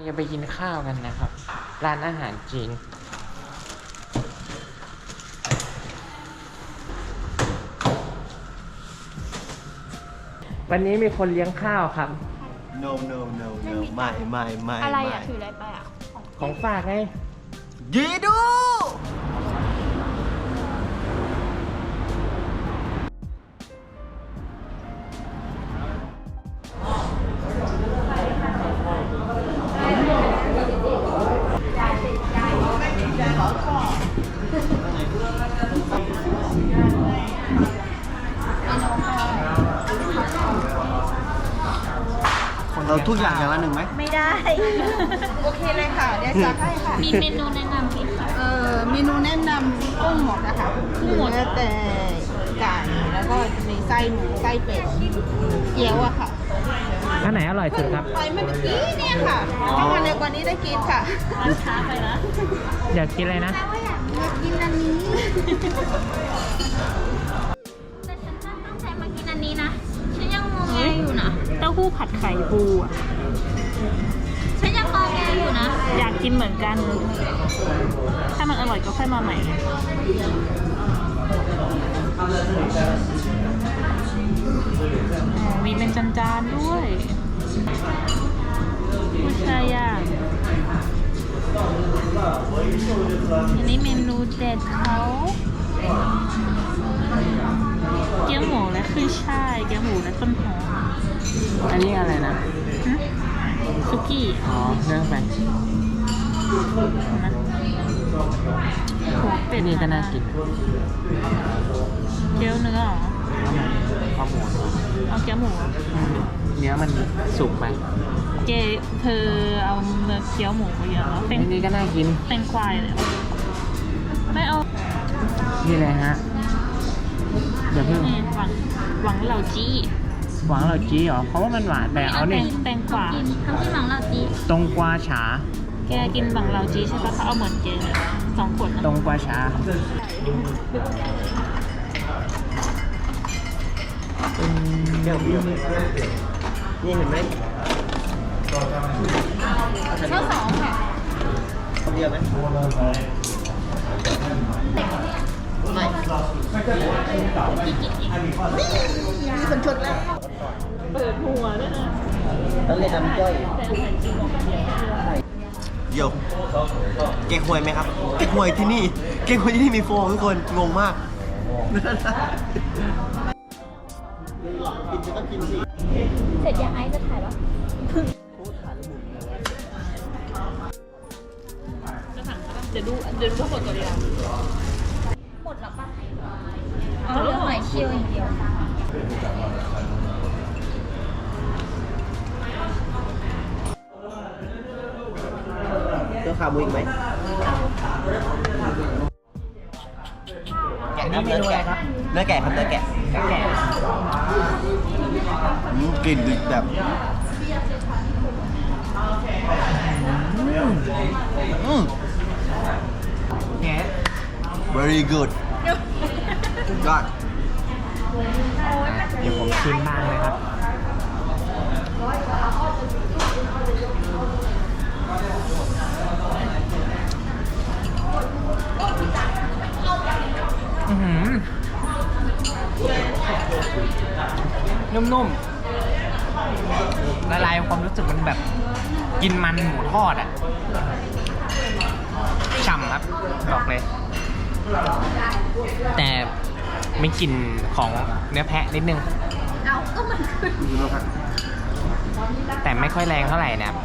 งจะไปกินข้าวกันนะครับ ร้านอาหารจีน วันนี้มีคนเลี้ยงข้าวครับ no no no no ไม่ไม่ไม่อะไรไม่อะ ถืออะไรไปอะ ของฝากไงยีดู เราทุกอย่างอย่างละหนึ่งไหมไม่ได้ โอเคเลยค่ะ เดี๋ยวจัดให้ค่ะ มีเมนูแนะนำไหมคะเอ่อเมนูแนะนำกุ้งหมดนะคะกุ้งหมดเหลือแต่ไก่แล้วก็จะมีไส้หมูไส้เป็ดเกี๊ยวอะค่ะอันไหนอร่อยสุดครับ ไปเมื่อกี้เนี่ยค่ะถ้ามาเร็วกว่านี้ได้กินค่ะมันช้าไปนะอยากกินอะไรนะ อยากกินอันนี้ ผัดไข่ปูอะฉันยังงงแงอยู่นะ อยากกินเหมือนกัน ถ้ามันอร่อยก็ค่อยมาใหม่อ๋อมีเป็นจานๆด้วยผู้ชายอะอันนี้เมนูเด็ดเขา เกี๊ยวหมูและขึ้นช่ายเกี๊ยวหมูและต้นหอมอันนี้อะไรนะหึซุกี้อ๋อเรื่องไปนะหัวเป็ดนี่ก็น่ากินเกี๊ยวเนื้อเหรอข้าวหมูเอาเกี๊ยวหมูอืมเนื้อมันสุกไปเจเธอเอาเนื้อเกี๊ยวหมูไปเยอะแล้วเป็นอันนี้ก็น่ากินเป็นควายเลยเหรอไม่เอา นี่เลยฮะ เดี๋ยวเพิ่งนี่หวังหวังเหล่าจี้หวังเราจี้เหรอเพราะว่ามันหวานแต่เอาแตนี่งแตงกวาทำที่หวังเหล่าจี้ตรงกวาฉาแกกินหวังเหล่าจี้ใช่ปะเขาเอาเหมือนเกเลยสองขวดนะตรงกวาฉาอืมเดี๋ยวนี่เห็นไหมข้าวสองค่ะเดียวไหม ไม่มีคนชนแล้วเปิดหัวด้วยนะต้องเรียนน้ำจ้อยแต่อาหารจีนบอกเดียวโยเก๊กฮวยไหมครับ เก๊กฮวยที่นี่ เก๊กฮวยที่นี่มีโฟมทุกคน งงมากเสร็จยังไอซ์จะถ่ายปะจะสั่งปะเดี๋ยวดูเดี๋ยวดูหมดก่อนดีกว่าหมดแล้วปะเอา เรื่องหมายเชี่ยวอย่างเดียวเจ้าขาหมูอีกไหมอันนี้เมนูอะไรครับเนื้อแกะครับเนื้อแกะแกะอืมกลิ่นแบบอืมแกะ very good ยอด เดี๋ยวผมชิมบ้างเลยครับอื้อหือนุ่มๆละลายความรู้สึกมันแบบ กินมันหมูทอดอะฉ่ำครับ บอกเลย แต่ ม่กลิ่นของเนื้อแพะนิดนึง เอาก็มันคือแต่ไม่ค่อยแรงเท่าไหร่นะครับ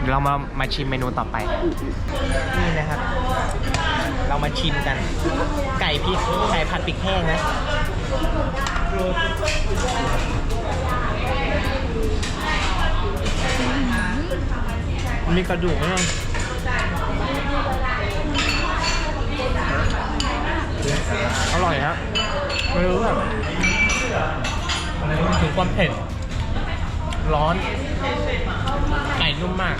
เดี๋ยวเรามามาชิมเมนูต่อไป นี่นะครับ เรามาชิมกัน ไก่พริกไก่ผัดพริกแห้งนะมีกระดูกไหม อร่อยฮะไม่รู้แบบถึงความเผ็ด ร้อน ไก่นุ่มมาก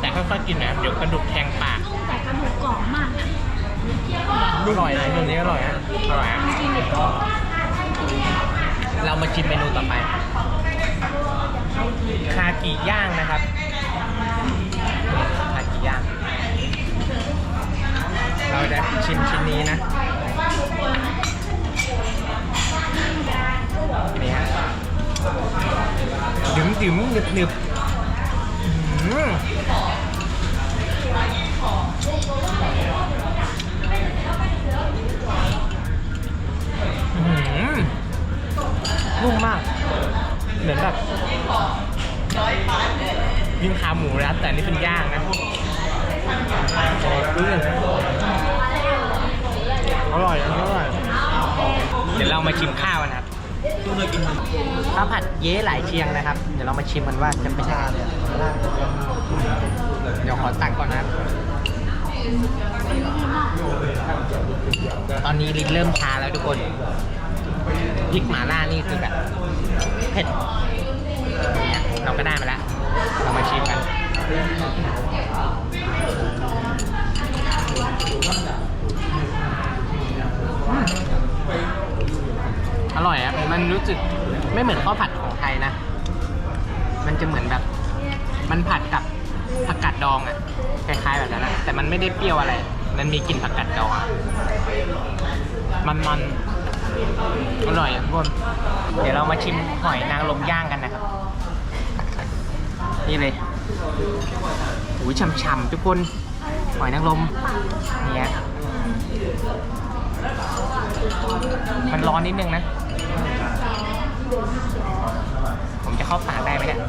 แต่ค่อยๆกินนะเดี๋ยวกระดูกแทงปากแต่กระดูกกรอบมากนะอร่อยนะตัวนี้อร่อยฮะอร่อยเรามาชิมเมนูต่อไป คากิย่างนะครับ คากิย่าง เราจะชิมชิ้นนี้นะ ดึ๋มดึ๋มหนึบหนึบนุ่มมาก เหมือนแบบยิ่งขาหมูแล้วแต่นี่เป็นย่างนะอร่อยอร่อย เดี๋ยวเรามาชิมข้าวกันครับ ข้าวผัดเย้หลายเชียงนะครับ เดี๋ยวเรามาชิมกันว่าจะเป็นยังไงเดี๋ยวขอตักก่อนนะตอนนี้ลิ้นเริ่มชาแล้วทุกคนพริกหม่าล่านี่คือแบบเผ็ดเนี่ยเราก็ได้มาแล้ว เรามาชิมกัน อยอะมันรู้สึกไม่เหมือนข้าวผัดของไทยนะ มันจะเหมือนแบบ มันผัดกับผักกาดดองอะคล้ายๆแบบนั้นนะแต่มันไม่ได้เปรี้ยวอะไร มันมีกลิ่นผักกาดดองอะมันมันอร่อยอะทุกคนเดี๋ยวเรามาชิมหอยนางรมย่างกันนะครับ นี่เลยอุ้ยฉ่ำๆทุกคนหอยนางรมเนี่ยมันร้อนนิดนึงนะ ผมจะเข้าปากได้ไหมเนี่ย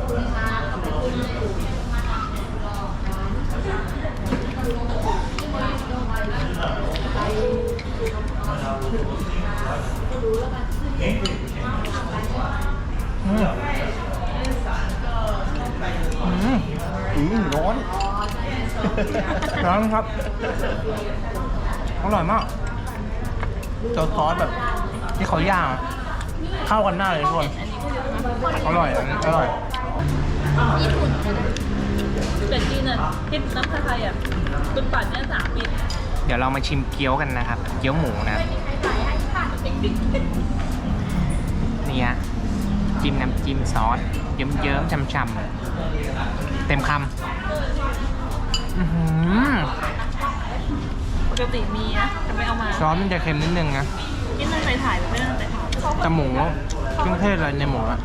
อืมอืมอืมร้อน ร้อนครับ อร่อยมากเจอซอสแบบที่เขาย่างอะ เข้ากันหน้าเลยทุกคนอร่อยอันนี้อร่อยญี่ปุ่นแต่จีนอะที่น้ำไทยอะคุณปั่นเนี่ยสามปีเดี๋ยวเรามาชิมเกี๊ยวกันนะครับ เกี๊ยวหมูนะนี่ฮะจิ้มน้ำจิ้มซอสเยิ้มๆช่ำๆเต็มคำอื้อหือปกติมีนะแต่ไม่เอามา ซอสมันจะเค็มนิดนึงนะ กินตั้งใจถ่ายหรือไม่ตั้งใจถ่ายแต่หมูเครื่องเทศอะไรในหมูอะ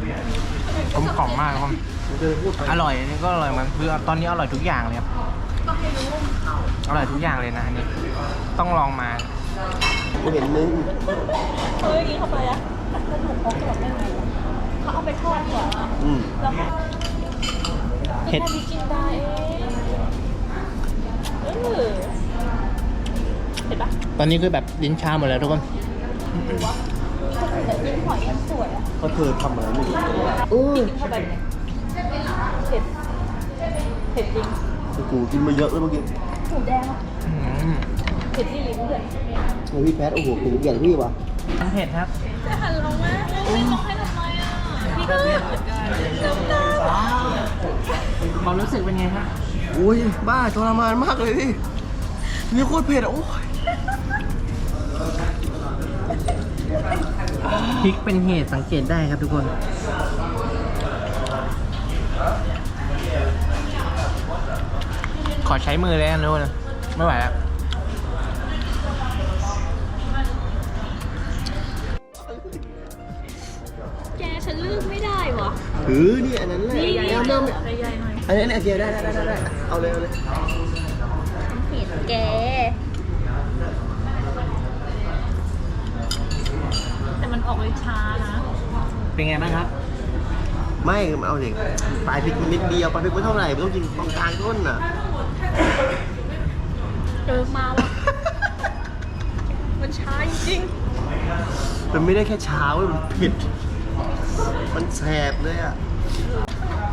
กลมกล่อมมากครับอร่อยอันนี้ก็อร่อยเหมันคือตอนนี้อร่อยทุกอย่างเลยครับอร่อยทุกอย่างเลยนะอันนี้ต้องลองมาไม่เห็นมึงเฮ้ยกินเข้าไปอะกระดูกเขาแบบไม่ไงเขาเอาไปทอดก่อนอะอืมแล้วก็เผ็ดแค่นี้กินได้เองเออเห็นปะตอนนี้คือแบบลิ้นชาหมดแล้วทุกคน แต่กินหอยมันสวยอะเพราะเธอทำอะไรไม่รู้กินเข้าไปเนี่ยเผ็ดเผ็ดจริงโอ้โหกินมาเยอะเลยเมื่อกี้หมูแดงอะอืมเผ็ดที่ลิ้นเลยโอ้พี่แพทโอ้โหถึงอย่างพี่วะมันเผ็ดครับจะหันลงไหมไม่ต้องให้ทำไมอะพี่ก็เหมือนกันจำได้ความรู้สึกเป็นไงครับโอ้ยบ้าทรมานมากเลยพี่นี่โคตรเผ็ดอะโอ้ย พริกเป็นเหตุสังเกตได้ครับทุกคน ขอใช้มือเลยนะทุกคนไม่ไหวแล้วแกฉันเลือกไม่ได้วะถือนี่อันนั้นแหละนี่เอาเอาเอาใหญ่ๆหน่อยอันนี้เนี่ยเกียร์ได้ได้ได้ได้เอาเลยเอาเลยเห็นแก แต่มันออกเลยช้านะ เป็นไงบ้างครับ ไม่เอาเด็กปลายพริกมันนิดเดียวปลายพริกไม่เท่าไหร่ไม่ต้องกินตรงกลางต้นน่ะเออมาวะมันช้าจริงมันไม่ได้แค่เช้าเว้ยมันเผ็ดมันแสบเลยอะ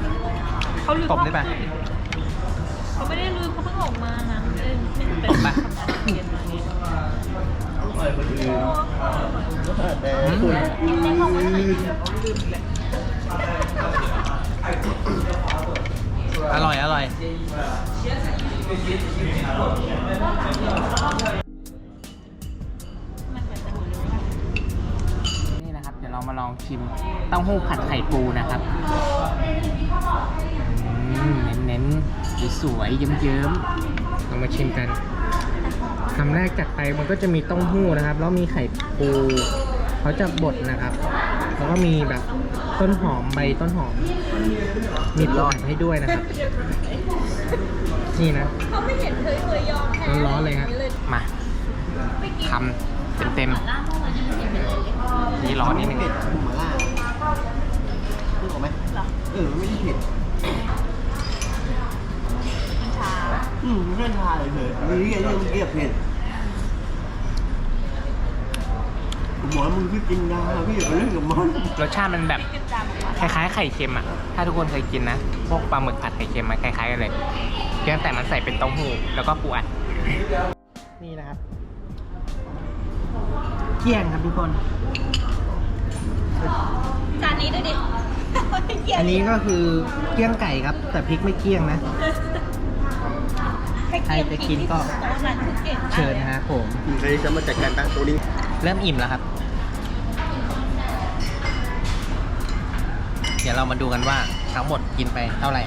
ๆเขาลืมตบได้ปะเขาไม่ได้ลืมเขาเพิ่งออกมานะไม่ได้ไม่ได้ตบปะทำงานเย็นมาเนี่ย แต่อืมอร่อย อร่อย นี่นะครับ เดี๋ยวเรามาลองชิมเต้าหู้ผัดไข่ปูนะครับอืมเน้นๆสวยๆเยิ้มๆเรามาชิมกัน คำแรกจัดไปมันก็จะมีเต้าหู้นะครับ แล้วมีไข่ปูเขาจะบดนะครับ แล้วก็มีแบบต้นหอมใบต้นหอม มีปลอยให้ด้วยนะครับ นี่นะเขาไม่เห็นเคยเคยยอมแพ้ร้อนๆเลยครับมาคำเต็มล่าเมื่อวานยังไม่เห็นเลยๆนี่ร้อนนิดนึงหมาล่านึกออกไหมเหรอเออไม่ได้เผ็ด อืมไม่ทานเลยเถอะมีเรื่องเรื่องเกียบเผ็ดผมบอกแล้วมึงพี่กินยาพี่อย่าไปเล่นกับมันรสชาติมันแบบคล้ายๆ ไข่เค็มอะ ถ้าทุกคนเคยกินนะ พวกปลาหมึกผัดไข่เค็มมันคล้ายๆกันเลย เพียงแต่มันใส่เป็นเต้าหู้แล้วก็ปูอัด นี่นะครับ เกี้ยงครับทุกคน จานนี้ดูดิอันนี้ก็คือเกี้ยงไก่ครับ แต่พริกไม่เกี้ยงนะ ใครจะกินก็เชิญนะผมใครจะมาจัดการตั้งตัวนี้ เริ่มอิ่มแล้วครับ เดี๋ยวเรามาดูกันว่าทั้งหมดกินไปเท่าไหร่